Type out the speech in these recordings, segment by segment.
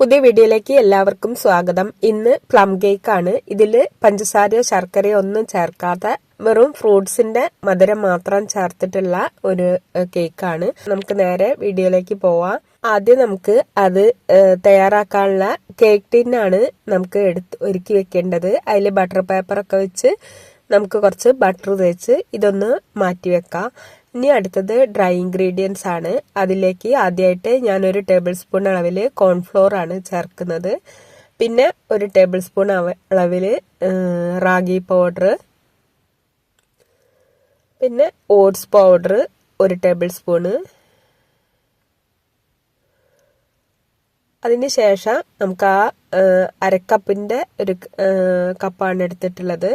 പുതിയ വീഡിയോയിലേക്ക് എല്ലാവർക്കും സ്വാഗതം. ഇന്ന് പ്ലം കേക്ക് ആണ് ഇതിൽ പഞ്ചസാരയോ ശർക്കരയോ ഒന്നും ചേർക്കാതെ വെറും ഫ്രൂട്ട്സിന്റെ മധുരം മാത്രം ചേർത്തിട്ടുള്ള ഒരു കേക്കാണ്. നമുക്ക് നേരെ വീഡിയോയിലേക്ക് പോവാം. ആദ്യം നമുക്ക് അത് തയ്യാറാക്കാനുള്ള കേക്ക് ടിന്നാണ് നമുക്ക് എടുത്ത് ഒരുക്കി വെക്കേണ്ടത്. അതിൽ ബട്ടർ പേപ്പറൊക്കെ വെച്ച് നമുക്ക് കുറച്ച് ബട്ടർ തേച്ച് ഇതൊന്ന് മാറ്റി വെക്കാം. ഇനി അടുത്തത് ഡ്രൈ ഇൻഗ്രീഡിയൻസ് ആണ്. അതിലേക്ക് ആദ്യമായിട്ട് ഒരു ടേബിൾ സ്പൂൺ അളവിൽ കോൺഫ്ലോർ ആണ് ചേർക്കുന്നത്. പിന്നെ ഒരു ടേബിൾ സ്പൂൺ അളവിൽ റാഗി പൗഡർ പിന്നെ ഓട്സ് പൗഡർ ഒരു ടേബിൾ സ്പൂണ് അതിന് ശേഷം നമുക്ക് ആ അരക്കപ്പിന്റെ ഒരു കപ്പാണ് എടുത്തിട്ടുള്ളത്.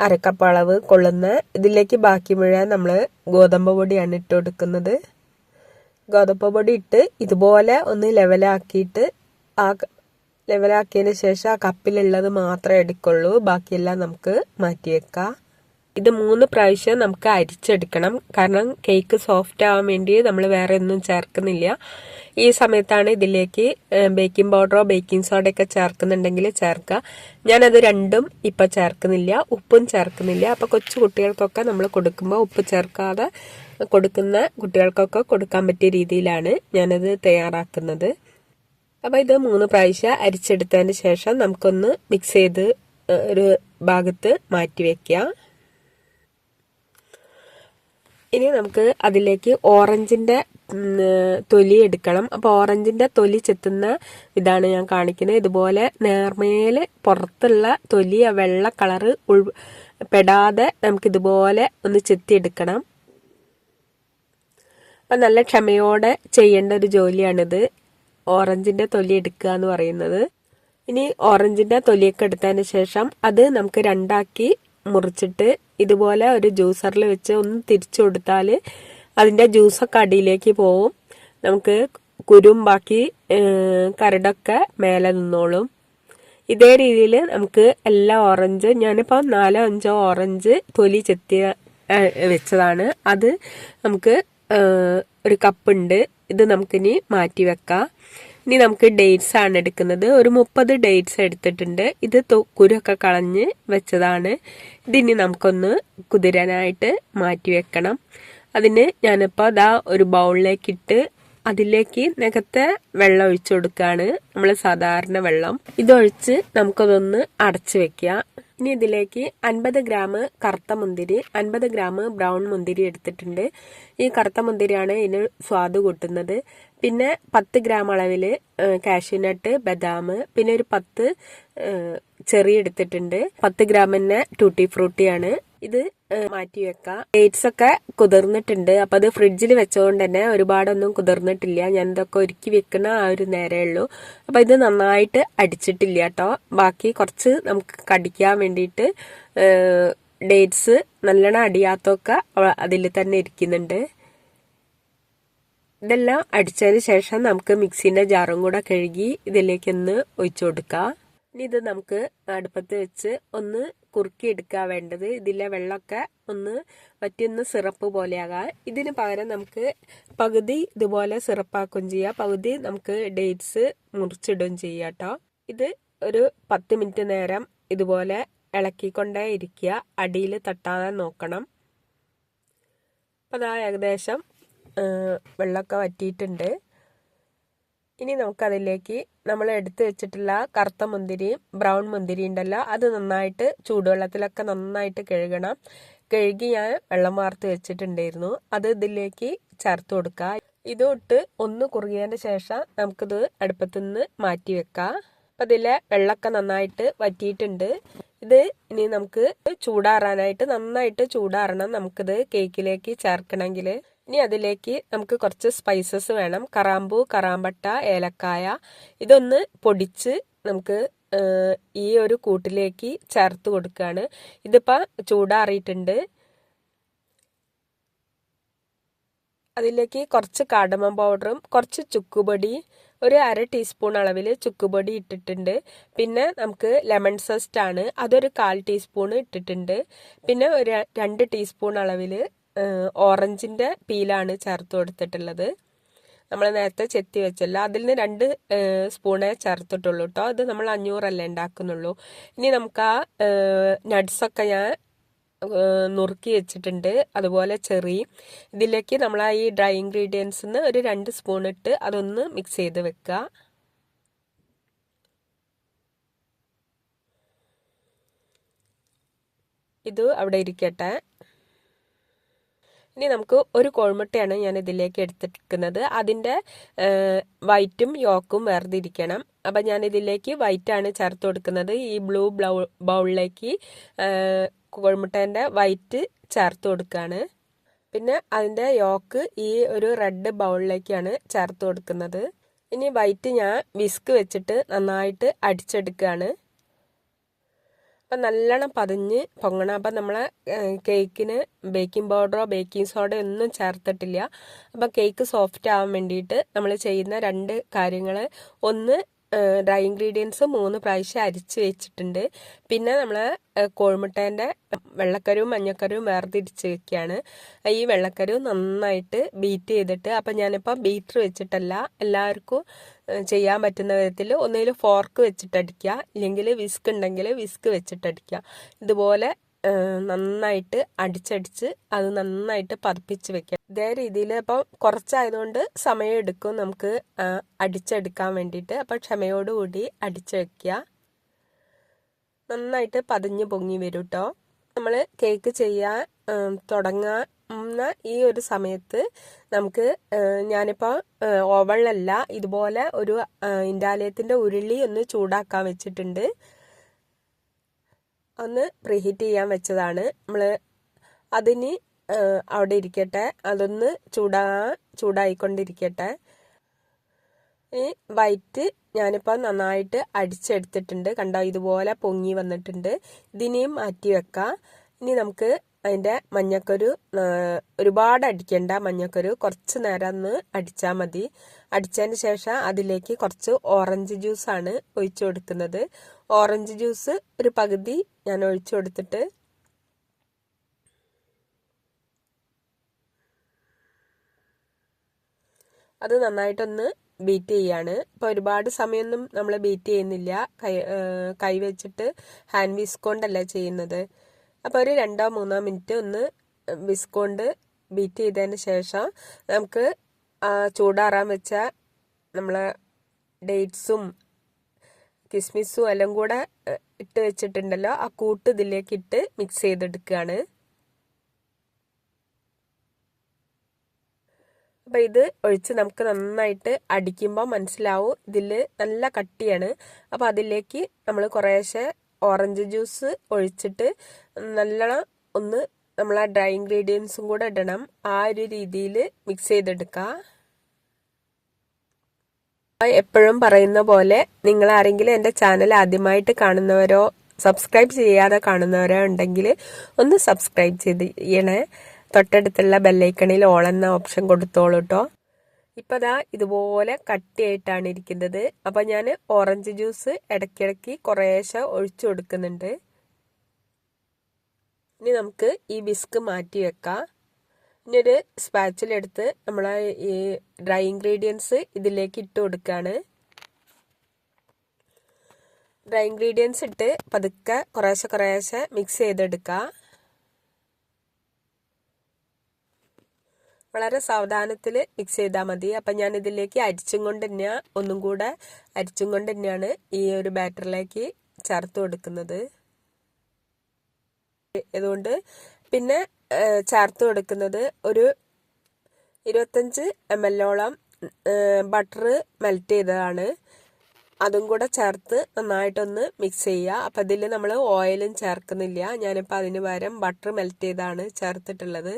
അരക്കപ്പ് അളവ് കൊള്ളുന്ന ഇതിലേക്ക് ബാക്കി മുഴുവൻ നമ്മൾ ഗോതമ്പ് പൊടിയാണ് ഇട്ട് കൊടുക്കുന്നത്. ഗോതമ്പ് പൊടി ഇട്ട് ഇതുപോലെ ഒന്ന് ലെവലാക്കിയിട്ട് ആ ലെവലാക്കിയതിന് ശേഷം ആ കപ്പിലുള്ളത് മാത്രമേ എടുക്കുള്ളൂ. ബാക്കിയെല്ലാം നമുക്ക് മാറ്റി വെക്കാം ഇത് മൂന്ന് പ്രാവശ്യം നമുക്ക് അരിച്ചെടുക്കണം. കാരണം കേക്ക് സോഫ്റ്റ് ആവാൻ വേണ്ടി നമ്മൾ വേറെ ഒന്നും ചേർക്കുന്നില്ല. ഈ സമയത്താണ് ഇതിലേക്ക് ബേക്കിംഗ് പൗഡറോ ബേക്കിംഗ് സോഡയൊക്കെ ചേർക്കുന്നുണ്ടെങ്കിൽ ചേർക്കുക. ഞാനത് രണ്ടും ഇപ്പം ചേർക്കുന്നില്ല. ഉപ്പും ചേർക്കുന്നില്ല. അപ്പോൾ കൊച്ചു കുട്ടികൾക്കൊക്കെ നമ്മൾ കൊടുക്കുമ്പോൾ ഉപ്പ് ചേർക്കാതെ കൊടുക്കുന്ന കുട്ടികൾക്കൊക്കെ കൊടുക്കാൻ പറ്റിയ രീതിയിലാണ് ഞാനത് തയ്യാറാക്കുന്നത്. അപ്പോൾ ഇത് മൂന്ന് പ്രാവശ്യം അരിച്ചെടുത്തതിന് ശേഷം നമുക്കൊന്ന് മിക്സ് ചെയ്ത് ഒരു ഭാഗത്ത് മാറ്റി വെക്കാം. ഇനി നമുക്ക് അതിലേക്ക് ഓറഞ്ചിന്റെ തൊലി എടുക്കണം. അപ്പോൾ ഓറഞ്ചിന്റെ തൊലി ചെത്തുന്ന ഇതാണ് ഞാൻ കാണിക്കുന്നത്. ഇതുപോലെ നേർമേൽ പുറത്തുള്ള തൊലി ആ വെള്ള കളറ് ഉൾ പെടാതെ നമുക്ക് ഇതുപോലെ ഒന്ന് ചെത്തിയെടുക്കണം. അപ്പം നല്ല ക്ഷമയോടെ ചെയ്യേണ്ട ഒരു ജോലിയാണിത്. ഓറഞ്ചിന്റെ തൊലി എടുക്കുക എന്ന് പറയുന്നത്. ഇനി ഓറഞ്ചിന്റെ തൊലിയൊക്കെ എടുത്തതിന് ശേഷം അത് നമുക്ക് രണ്ടാക്കി മുറിച്ചിട്ട് ഇതുപോലെ ഒരു ജ്യൂസറിൽ വെച്ച് ഒന്ന് തിരിച്ചു കൊടുത്താൽ അതിന്റെ ജ്യൂസൊക്കെ അടിയിലേക്ക് പോവും. നമുക്ക് കുരും ബാക്കി കരടൊക്കെ മേലെ നിന്നോളും. ഇതേ രീതിയിൽ നമുക്ക് എല്ലാ ഓറഞ്ച് ഞാനിപ്പോൾ നാലോ അഞ്ചോ ഓറഞ്ച് തൊലി ചെത്തിയ വെച്ചതാണ്. അത് നമുക്ക് ഒരു കപ്പുണ്ട് ഇത് നമുക്കിനി മാറ്റി വെക്കാം. ഇനി നമുക്ക് ഡേറ്റ്സ് ആണ് എടുക്കുന്നത്. ഒരു മുപ്പത് ഡേറ്റ്സ് എടുത്തിട്ടുണ്ട്. ഇത് കുരൊക്കെ കളഞ്ഞ് വെച്ചതാണ്. ഇതിനി നമുക്കൊന്ന് കുതിരാനായിട്ട് മാറ്റി വെക്കണം. അതിന് ഞാനിപ്പോൾ അതാ ഒരു ബൗളിലേക്ക് ഇട്ട് അതിലേക്ക് നികത്തെ വെള്ളം ഒഴിച്ചു കൊടുക്കുകയാണ് നമ്മൾ സാധാരണ വെള്ളം. ഇതൊഴിച്ച് നമുക്കതൊന്ന് അടച്ചു വെക്കുക. ഇനി ഇതിലേക്ക് അൻപത് ഗ്രാം കറുത്ത മുന്തിരി അൻപത് ഗ്രാം ബ്രൗൺ മുന്തിരി എടുത്തിട്ടുണ്ട്. ഈ കറുത്ത മുന്തിരിയാണ് ഇതിന് സ്വാദ് കൂട്ടുന്നത്. പിന്നെ പത്ത് ഗ്രാം അളവിൽ കാഷ്യൂനട്ട് ബദാം പിന്നെ ഒരു പത്ത് ചെറി എടുത്തിട്ടുണ്ട്. പത്ത് തന്നെ ടൂട്ടി ഫ്രൂട്ടിയാണ് ഇത് മാറ്റി വെക്കാം. ഡേറ്റ്സ് ഒക്കെ കുതിർന്നിട്ടുണ്ട്. അപ്പൊ അത് ഫ്രിഡ്ജിൽ വെച്ചതുകൊണ്ട് തന്നെ ഒരുപാടൊന്നും കുതിർന്നിട്ടില്ല. ഞാൻ ഇതൊക്കെ ഒരുക്കി വെക്കുന്ന ആ ഒരു നേരേ ഉള്ളൂ. അപ്പൊ ഇത് നന്നായിട്ട് അടിച്ചിട്ടില്ല കേട്ടോ. ബാക്കി കുറച്ച് നമുക്ക് കടിക്കാൻ വേണ്ടിയിട്ട് ഡേറ്റ്സ് നല്ലോണം അടിയാത്തൊക്കെ അതിൽ തന്നെ ഇരിക്കുന്നുണ്ട്. ഇതെല്ലാം അടിച്ചതിന് ശേഷം നമുക്ക് മിക്സിന്റെ ജാറും കൂടെ കഴുകി ഇതിലേക്കൊന്ന് ഒഴിച്ചു കൊടുക്കാം. ഇനി ഇത് നമുക്ക് അടുപ്പത്ത് വെച്ച് ഒന്ന് കുറുക്കി എടുക്കാൻ വേണ്ടത്. ഇതിലെ വെള്ളമൊക്കെ ഒന്ന് വറ്റിയൊന്ന് സിറപ്പ് പോലെയാകാം. ഇതിന് പകരം നമുക്ക് പകുതി ഇതുപോലെ സിറപ്പാക്കുകയും ചെയ്യാം. പകുതി നമുക്ക് ഡേറ്റ്സ് മുറിച്ചിടുകയും ചെയ്യാം കേട്ടോ. ഇത് ഒരു പത്ത് മിനിറ്റ് നേരം ഇതുപോലെ ഇളക്കിക്കൊണ്ടേ ഇരിക്കുക. അടിയിൽ തട്ടാതെ നോക്കണം. അപ്പം അതാ ഏകദേശം വെള്ളമൊക്കെ വറ്റിയിട്ടുണ്ട്. ഇനി നമുക്കതിലേക്ക് നമ്മൾ എടുത്തു വെച്ചിട്ടുള്ള കറുത്ത മുന്തിരിയും ബ്രൗൺ മുന്തിരി ഉണ്ടല്ലോ അത് നന്നായിട്ട് ചൂടുവെള്ളത്തിലൊക്കെ നന്നായിട്ട് കഴുകണം. കഴുകി ഞാൻ വെള്ളം വാർത്ത് വെച്ചിട്ടുണ്ടായിരുന്നു. അത് ഇതിലേക്ക് ചേർത്ത് കൊടുക്കുക. ഇതൊട്ട് ഒന്ന് കുറുകിയതിന് ശേഷം നമുക്കിത് അടുപ്പത്തു നിന്ന് മാറ്റി വെക്കാം. അപ്പം ഇതിലെ വെള്ളമൊക്കെ നന്നായിട്ട് വറ്റിയിട്ടുണ്ട്. ഇത് ഇനി നമുക്ക് ചൂടാറാനായിട്ട് നന്നായിട്ട് ചൂടാറണം. നമുക്കിത് കേക്കിലേക്ക് ചേർക്കണമെങ്കിൽ. ഇനി അതിലേക്ക് നമുക്ക് കുറച്ച് സ്പൈസസ് വേണം. കറാമ്പൂ കറാമ്പട്ട ഏലക്കായ. ഇതൊന്ന് പൊടിച്ച് നമുക്ക് ഈ ഒരു കൂട്ടിലേക്ക് ചേർത്ത് കൊടുക്കുകയാണ് ഇതിപ്പോൾ ചൂടാറിയിട്ടുണ്ട്. അതിലേക്ക് കുറച്ച് കാടമം പൗഡറും കുറച്ച് ചുക്കുപൊടി ഒരു അര ടീസ്പൂൺ അളവിൽ ചുക്കുപൊടി ഇട്ടിട്ടുണ്ട്. പിന്നെ നമുക്ക് ലെമൺ സസ്റ്റ് ആണ്. അതൊരു കാൽ ടീസ്പൂൺ ഇട്ടിട്ടുണ്ട്. പിന്നെ ഒരു രണ്ട് ടീസ്പൂൺ അളവിൽ ഓറഞ്ചിന്റെ പീലാണ് ചേർത്ത് കൊടുത്തിട്ടുള്ളത്. നമ്മൾ നേരത്തെ ചെത്തി വെച്ചല്ല. അതിൽ നിന്ന് രണ്ട് സ്പൂണേ ചേർത്തിട്ടുള്ളൂ കേട്ടോ അത് നമ്മൾ അഞ്ഞൂറല്ലേ ഉണ്ടാക്കുന്നുള്ളൂ. ഇനി നമുക്ക് ആ നട്ട്സൊക്കെ ഞാൻ നുറുക്കി വെച്ചിട്ടുണ്ട്. അതുപോലെ ചെറി. ഇതിലേക്ക് നമ്മൾ ആ ഈ ഡ്രൈ ഇൻഗ്രീഡിയൻസിന്ന് ഒരു രണ്ട് സ്പൂൺ ഇട്ട് അതൊന്ന് മിക്സ് ചെയ്ത് വെക്കുക ഇത് അവിടെ ഇരിക്കട്ടെ. ഇനി നമുക്ക് ഒരു കോഴിമുട്ടയാണ് ഞാൻ ഇതിലേക്ക് എടുത്തിരിക്കുന്നത്. അതിന്റെ വൈറ്റും യോക്കും വേർതിരിക്കണം. അപ്പം ഞാൻ ഇതിലേക്ക് വൈറ്റാണ് ചേർത്ത് കൊടുക്കുന്നത്. ഈ ബ്ലൂ ബ്ലൗ ബൗളിലേക്ക് കോഴിമുട്ടേന്റെ വൈറ്റ് ചേർത്ത് കൊടുക്കുകയാണ് പിന്നെ അതിന്റെ യോക്ക് ഈ ഒരു റെഡ് ബൗളിലേക്കാണ് ചേർത്ത് കൊടുക്കുന്നത്. ഇനി വൈറ്റ് ഞാൻ വിസ്ക് വെച്ചിട്ട് നന്നായിട്ട് അടിച്ചെടുക്കുകയാണ്. അപ്പം നല്ലോണം പതിഞ്ഞ് പൊങ്ങണം. അപ്പം നമ്മൾ കേക്കിന് ബേക്കിംഗ് പൗഡറോ ബേക്കിംഗ് സോഡയോ ഒന്നും ചേർത്തിട്ടില്ല. അപ്പം കേക്ക് സോഫ്റ്റ് ആവാൻ വേണ്ടിയിട്ട് നമ്മൾ ചെയ്യുന്ന രണ്ട് കാര്യങ്ങൾ. ഒന്ന് ഡ്രൈ ഇൻഗ്രീഡിയൻസ് മൂന്ന് പ്രാവശ്യം അരിച്ച് വെച്ചിട്ടുണ്ട്. പിന്നെ നമ്മൾ കോഴിമുട്ടേന്റെ വെള്ളക്കരുവും മഞ്ഞക്കരുവും വേർതിരിച്ച് വെക്കുകയാണ് ഈ വെള്ളക്കരു നന്നായിട്ട് ബീറ്റ് ചെയ്തിട്ട് അപ്പം ഞാനിപ്പോൾ ബീറ്റർ വെച്ചിട്ടല്ല എല്ലാവർക്കും ചെയ്യാൻ പറ്റുന്ന വിധത്തിൽ ഒന്നുകിൽ ഫോർക്ക് വെച്ചിട്ടടിക്കുക ഇല്ലെങ്കിൽ വിസ്ക് ഉണ്ടെങ്കിൽ വിസ്ക് വെച്ചിട്ടടിക്കുക ഇതുപോലെ നന്നായിട്ട് അടിച്ചടിച്ച് അത് നന്നായിട്ട് പതിപ്പിച്ച് വെക്കാം ഇതേ രീതിയിൽ അപ്പം കുറച്ചായതുകൊണ്ട് സമയം എടുക്കും നമുക്ക് അടിച്ചെടുക്കാൻ വേണ്ടിയിട്ട്. അപ്പം ക്ഷമയോടുകൂടി അടിച്ച് നന്നായിട്ട് പതിഞ്ഞ് പൊങ്ങി വരും കേട്ടോ നമ്മൾ കേക്ക് ചെയ്യാൻ തുടങ്ങുന്ന ഈ ഒരു സമയത്ത് നമുക്ക് ഞാനിപ്പോൾ ഓവളല്ല ഇതുപോലെ ഒരു ഇൻഡാലയത്തിന്റെ ഉരുളി ഒന്ന് ചൂടാക്കാൻ വെച്ചിട്ടുണ്ട്. ഒന്ന് പ്രീഹീറ്റ് ചെയ്യാൻ വെച്ചതാണ്. നമ്മൾ അതിന് അവിടെ ഇരിക്കട്ടെ. അതൊന്ന് ചൂടാ ചൂടായിക്കൊണ്ടിരിക്കട്ടെ. ഈ വൈറ്റ് ഞാനിപ്പോൾ നന്നായിട്ട് അടിച്ചെടുത്തിട്ടുണ്ട്. കണ്ടോ? ഇതുപോലെ പൊങ്ങി വന്നിട്ടുണ്ട്. ഇതിനെയും മാറ്റി വെക്കാം. ഇനി നമുക്ക് അതിന്റെ മഞ്ഞക്കൊരു ഒരുപാട് അടിക്കേണ്ട മഞ്ഞക്കൊരു കുറച്ച് നേരം ഒന്ന് അടിച്ചാൽ മതി. അടിച്ചതിന് ശേഷം അതിലേക്ക് കുറച്ച് ഓറഞ്ച് ജ്യൂസാണ് ഒഴിച്ചു കൊടുക്കുന്നത്. ഓറഞ്ച് ജ്യൂസ് ഒരു പകുതി ഞാൻ ഒഴിച്ചു കൊടുത്തിട്ട്. അത് നന്നായിട്ടൊന്ന് ബീറ്റ് ചെയ്യാണ്. അപ്പോൾ ഒരുപാട് സമയമൊന്നും നമ്മൾ ബീറ്റ് ചെയ്യുന്നില്ല. കൈ വെച്ചിട്ട് ഹാൻഡ് വിസ്കോണ്ടല്ല ചെയ്യുന്നത്. അപ്പോൾ ഒരു രണ്ടോ മൂന്നോ മിനിറ്റ് ഒന്ന് വിസ്കോണ്ട് ബീറ്റ് ചെയ്തതിന് ശേഷം നമുക്ക് ചൂടാറാൻ വെച്ച നമ്മളെ ഡേറ്റ്സും കിസ്മിസും എല്ലാം കൂടെ ഇട്ട് വെച്ചിട്ടുണ്ടല്ലോ. ആ കൂട്ട് ഇതിലേക്ക് ഇട്ട് മിക്സ് ചെയ്തെടുക്കുകയാണ്. അപ്പം ഇത് ഒഴിച്ച് നമുക്ക് നന്നായിട്ട് അടിക്കുമ്പോൾ മനസ്സിലാവും. ഇതിൽ നല്ല കട്ടിയാണ്. അപ്പോൾ അതിലേക്ക് നമ്മൾ കുറേശ്ശെ ഓറഞ്ച് ജ്യൂസ് ഒഴിച്ചിട്ട് നല്ലോണം ഒന്ന് നമ്മൾ ആ ഡ്രൈ ഇൻഗ്രീഡിയൻസും കൂടെ ഇടണം. ആ ഒരു രീതിയിൽ മിക്സ് ചെയ്തെടുക്കുക എപ്പോഴും പറയുന്ന പോലെ നിങ്ങൾ ആരെങ്കിലും എന്റെ ചാനൽ ആദ്യമായിട്ട് കാണുന്നവരോ സബ്സ്ക്രൈബ് ചെയ്യാതെ കാണുന്നവരോ ഉണ്ടെങ്കിൽ ഒന്ന് സബ്സ്ക്രൈബ് ചെയ്യണേ. തൊട്ടടുത്തുള്ള ബെല്ലൈക്കണിൽ ഓൾ എന്ന ഓപ്ഷൻ കൊടുത്തോളൂ കേട്ടോ ഇപ്പം ദാ ഇതുപോലെ കട്ടിയായിട്ടാണ് ഇരിക്കുന്നത്. അപ്പം ഞാൻ ഓറഞ്ച് ജ്യൂസ് ഇടയ്ക്കിടയ്ക്ക് കുറേശ്ശെ ഒഴിച്ചു കൊടുക്കുന്നുണ്ട്. ഇനി നമുക്ക് ഈ ബിസ്ക് മാറ്റി വെക്കാം. ഇനി സ്പാച്ചിലെടുത്ത് നമ്മൾ ഈ ഡ്രൈ ഇൻഗ്രീഡിയൻസ് ഇതിലേക്ക് ഇട്ട് കൊടുക്കുകയാണ് ഡ്രൈ ഇൻഗ്രീഡിയൻസ് ഇട്ട് പതുക്കെ കുറേശ്ശെ കുറേശ്ശെ മിക്സ് ചെയ്തെടുക്കുക വളരെ സാവധാനത്തിൽ മിക്സ് ചെയ്താൽ മതി. അപ്പം ഞാൻ ഇതിലേക്ക് അരിച്ചും കൊണ്ട് തന്നെയാണ് ഒന്നും കൂടെ അരിച്ചും കൊണ്ട് തന്നെയാണ് ഈ ഒരു ബാറ്ററിലേക്ക് ചേർത്ത് കൊടുക്കുന്നത്. അതുകൊണ്ട് പിന്നെ ചേർത്ത് കൊടുക്കുന്നത് ഒരു ഇരുപത്തഞ്ച് എം എല്ലോളം ബട്ടർ മെൽറ്റ് ചെയ്തതാണ്. അതും കൂടെ ചേർത്ത് നന്നായിട്ടൊന്ന് മിക്സ് ചെയ്യുക. അപ്പം ഇതിൽ നമ്മൾ ഓയിലും ചേർക്കുന്നില്ല. ഞാനിപ്പോൾ അതിന് പകരം ബട്ടർ മെൽറ്റ് ചെയ്താണ് ചേർത്തിട്ടുള്ളത്.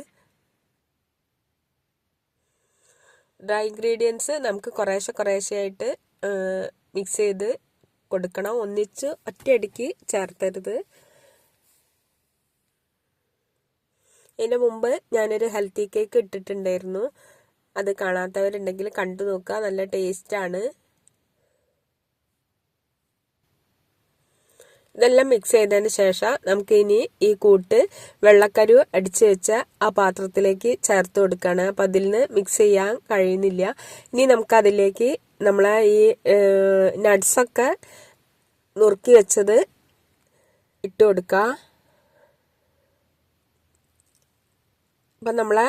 ഡ്രൈ ഇൻഗ്രീഡിയൻസ് നമുക്ക് കുറേശ്ശെ കുറേശ്ശെയായിട്ട് മിക്സ് ചെയ്ത് കൊടുക്കണം. ഒന്നിച്ച് ഒറ്റയടിക്ക് ചേർത്തരുത്. ഇതിന് മുമ്പ് ഞാനൊരു ഹെൽത്തി കേക്ക് ഇട്ടിട്ടുണ്ടായിരുന്നു. അത് കാണാത്തവരുണ്ടെങ്കിൽ കണ്ടു നോക്കുക. നല്ല ടേസ്റ്റാണ് ഇതെല്ലാം മിക്സ് ചെയ്തതിന് ശേഷം നമുക്ക് ഇനി ഈ കൂട്ട് വെള്ളക്കരു അടിച്ചു വെച്ച ആ പാത്രത്തിലേക്ക് ചേർത്ത് കൊടുക്കുകയാണ്. അപ്പം അതിൽ നിന്ന് മിക്സ് ചെയ്യാൻ കഴിയുന്നില്ല. ഇനി നമുക്ക് അതിലേക്ക് നമ്മളെ ഈ നട്ട്സൊക്കെ നുറുക്കി വെച്ചത് ഇട്ട് കൊടുക്കുക അപ്പം നമ്മളെ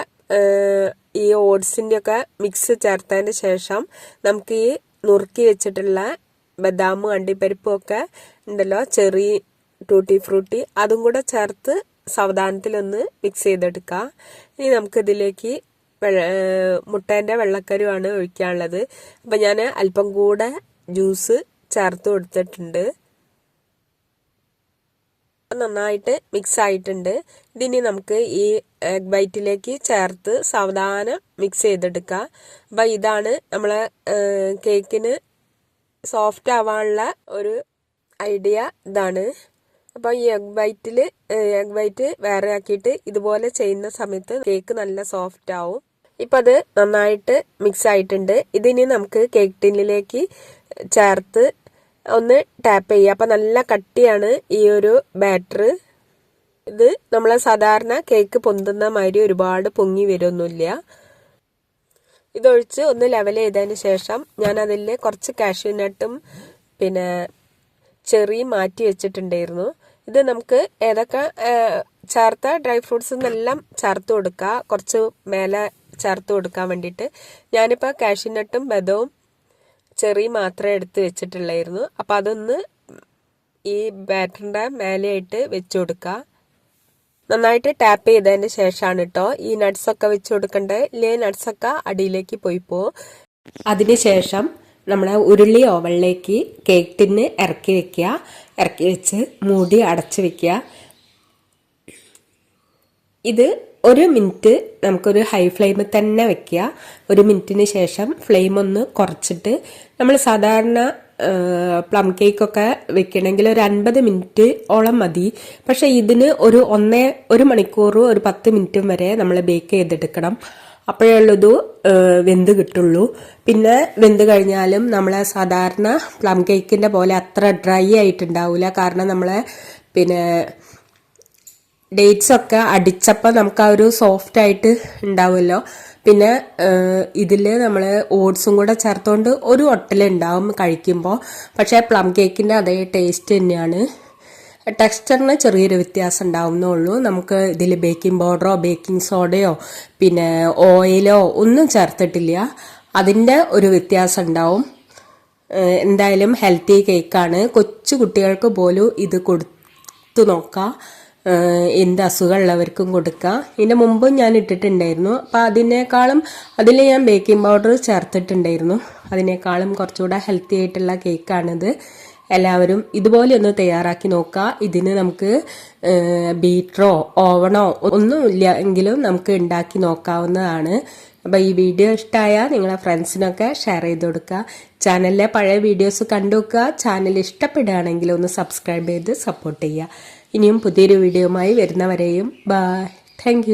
ഈ ഓട്സിന്റെയൊക്കെ മിക്സ് ചേർത്തതിന് ശേഷം നമുക്ക് ഈ നുറുക്കി വെച്ചിട്ടുള്ള ബദാം അണ്ടിപ്പരിപ്പും ഒക്കെ ഉണ്ടല്ലോ ചെറി ടൂട്ടി ഫ്രൂട്ടി അതും കൂടെ ചേർത്ത് സാവധാനത്തിലൊന്ന് മിക്സ് ചെയ്തെടുക്കാം ഇനി നമുക്കിതിലേക്ക് വെള്ള മുട്ടേന്റെ വെള്ളക്കരുവാണ് ഒഴിക്കാനുള്ളത്. അപ്പം ഞാൻ അല്പം കൂടെ ജ്യൂസ് ചേർത്ത് കൊടുത്തിട്ടുണ്ട്. നന്നായിട്ട് മിക്സ് ആയിട്ടുണ്ട് ഇതിനി നമുക്ക് ഈ എഗ് ബൈറ്റിലേക്ക് ചേർത്ത് സാവധാനം മിക്സ് ചെയ്തെടുക്കുക അപ്പം ഇതാണ് നമ്മളെ കേക്കിന് സോഫ്റ്റ് ആവാനുള്ള ഒരു ഐഡിയ ഇതാണ്. അപ്പോൾ ഈ എഗ് ബൈറ്റിൽ എഗ് ബൈറ്റ് വേറെ ആക്കിയിട്ട് ഇതുപോലെ ചെയ്യുന്ന സമയത്ത് കേക്ക് നല്ല സോഫ്റ്റ് ആവും. ഇപ്പം അത് നന്നായിട്ട് മിക്സ് ആയിട്ടുണ്ട് ഇതിനി നമുക്ക് കേക്ക് ടിന്നിലേക്ക് ചേർത്ത് ഒന്ന് ടാപ്പ് ചെയ്യുക. അപ്പം നല്ല കട്ടിയാണ് ഈ ഒരു ബാറ്റർ ഇത് നമ്മൾ സാധാരണ കേക്ക് പൊന്തുന്ന മാതിരി ഒരുപാട് പൊങ്ങി വരുമൊന്നുമില്ല ഇതൊഴിച്ച് ഒന്ന് ലെവൽ ചെയ്തതിന് ശേഷം ഞാൻ അതിൽ കുറച്ച് കാഷ്യൂ നട്ടും പിന്നെ ചെറി മാറ്റി വെച്ചിട്ടുണ്ടായിരുന്നു. ഇത് നമുക്ക് ഏതൊക്കെ ചേർത്ത ഡ്രൈ ഫ്രൂട്ട്സ് എന്നെല്ലാം ചേർത്ത് കൊടുക്കുക കുറച്ച് മേലെ ചേർത്ത് കൊടുക്കാൻ വേണ്ടിയിട്ട്. ഞാനിപ്പോൾ കാഷ്യൂ നട്ടും ബദവും ചെറി മാത്രമേ എടുത്ത് വെച്ചിട്ടുള്ളായിരുന്നു. അപ്പം അതൊന്ന് ഈ ബാറ്ററിന്റെ മേലെയായിട്ട് വെച്ച് കൊടുക്കുക നന്നായിട്ട് ടാപ്പ് ചെയ്തതിന് ശേഷമാണ് കേട്ടോ ഈ നട്ട്സൊക്കെ വെച്ച് കൊടുക്കേണ്ടത് ഇല്ലേ നട്ട്സൊക്കെ അടിയിലേക്ക് പോയി പോകും അതിനുശേഷം നമ്മൾ ഉരുളി ഓവനിലേക്ക് കേക്ക് ടിന്ന് ഇറക്കി വെക്കുക. ഇറക്കി വെച്ച് മൂടി അടച്ച് വെക്കുക. ഇത് ഒരു മിനിറ്റ് നമുക്കൊരു ഹൈ ഫ്ലെയിമിൽ തന്നെ വെക്കുക. ഒരു മിനിറ്റിന് ശേഷം ഫ്ലെയിം ഒന്ന് കുറച്ചിട്ട് നമ്മൾ സാധാരണ പ്ലം കേക്കൊക്കെ വെക്കണമെങ്കിൽ ഒരു അൻപത് മിനിറ്റ് ഓളം മതി. പക്ഷേ ഇതിന് ഒരു ഒന്നേ ഒരു മണിക്കൂറും ഒരു പത്ത് മിനിറ്റും വരെ നമ്മൾ ബേക്ക് ചെയ്തെടുക്കണം. അപ്പോഴേ ഉള്ളൂ വെന്ത് കിട്ടുള്ളൂ. പിന്നെ വെന്ത് കഴിഞ്ഞാലും നമ്മളെ സാധാരണ പ്ലം കേക്കിന്റെ പോലെ അത്ര ഡ്രൈ ആയിട്ടുണ്ടാവില്ല കാരണം നമ്മളെ പിന്നെ ഡേറ്റ്സ് ഒക്കെ അടിച്ചപ്പോൾ നമുക്ക് ആ ഒരു സോഫ്റ്റ് ആയിട്ട് ഉണ്ടാവുമല്ലോ. പിന്നെ ഇതിൽ നമ്മൾ ഓട്സും കൂടെ ചേർത്തുകൊണ്ട് ഒരു ഒട്ടലുണ്ടാവും കഴിക്കുമ്പോൾ പക്ഷേ പ്ലം കേക്കിന്റെ അതേ ടേസ്റ്റ് തന്നെയാണ്. ടെക്സ്ചറിന് ചെറിയൊരു വ്യത്യാസം ഉണ്ടാവുന്നേ ഉള്ളൂ നമുക്ക് ഇതിൽ ബേക്കിംഗ് പൗഡറോ ബേക്കിംഗ് സോഡയോ പിന്നെ ഓയിലോ ഒന്നും ചേർത്തിട്ടില്ല. അതിന്റെ ഒരു വ്യത്യാസം ഉണ്ടാവും. എന്തായാലും ഹെൽത്തി കേക്കാണ് കൊച്ചു കുട്ടികൾക്ക് പോലും ഇത് കൊടുത്തു നോക്കാം. എന്ത് അസുഖമുള്ളവർക്കും കൊടുക്കാം. ഇതിന്റെ മുമ്പും ഞാൻ ഇട്ടിട്ടുണ്ടായിരുന്നു. അപ്പോൾ അതിനേക്കാളും അതിൽ ഞാൻ ബേക്കിംഗ് പൗഡർ ചേർത്തിട്ടുണ്ടായിരുന്നു. അതിനേക്കാളും കുറച്ചുകൂടെ ഹെൽത്തി ആയിട്ടുള്ള കേക്കാണിത് എല്ലാവരും ഇതുപോലെ ഒന്ന് തയ്യാറാക്കി നോക്കുക ഇതിന് നമുക്ക് ബീറ്ററോ ഓവണോ ഒന്നുമില്ല എങ്കിലും നമുക്ക് ഉണ്ടാക്കി നോക്കാവുന്നതാണ്. അപ്പോൾ ഈ വീഡിയോ ഇഷ്ടമായാൽ നിങ്ങളെ ഫ്രണ്ട്സിനൊക്കെ ഷെയർ ചെയ്ത് കൊടുക്കുക ചാനലിലെ പഴയ വീഡിയോസ് കണ്ടു നോക്കുക ചാനൽ ഇഷ്ടപ്പെടുകയാണെങ്കിൽ ഒന്ന് സബ്സ്ക്രൈബ് ചെയ്ത് സപ്പോർട്ട് ചെയ്യുക ഇനിയും പുതിയൊരു വീഡിയോയുമായി വരുന്നവരെയും. Bye thank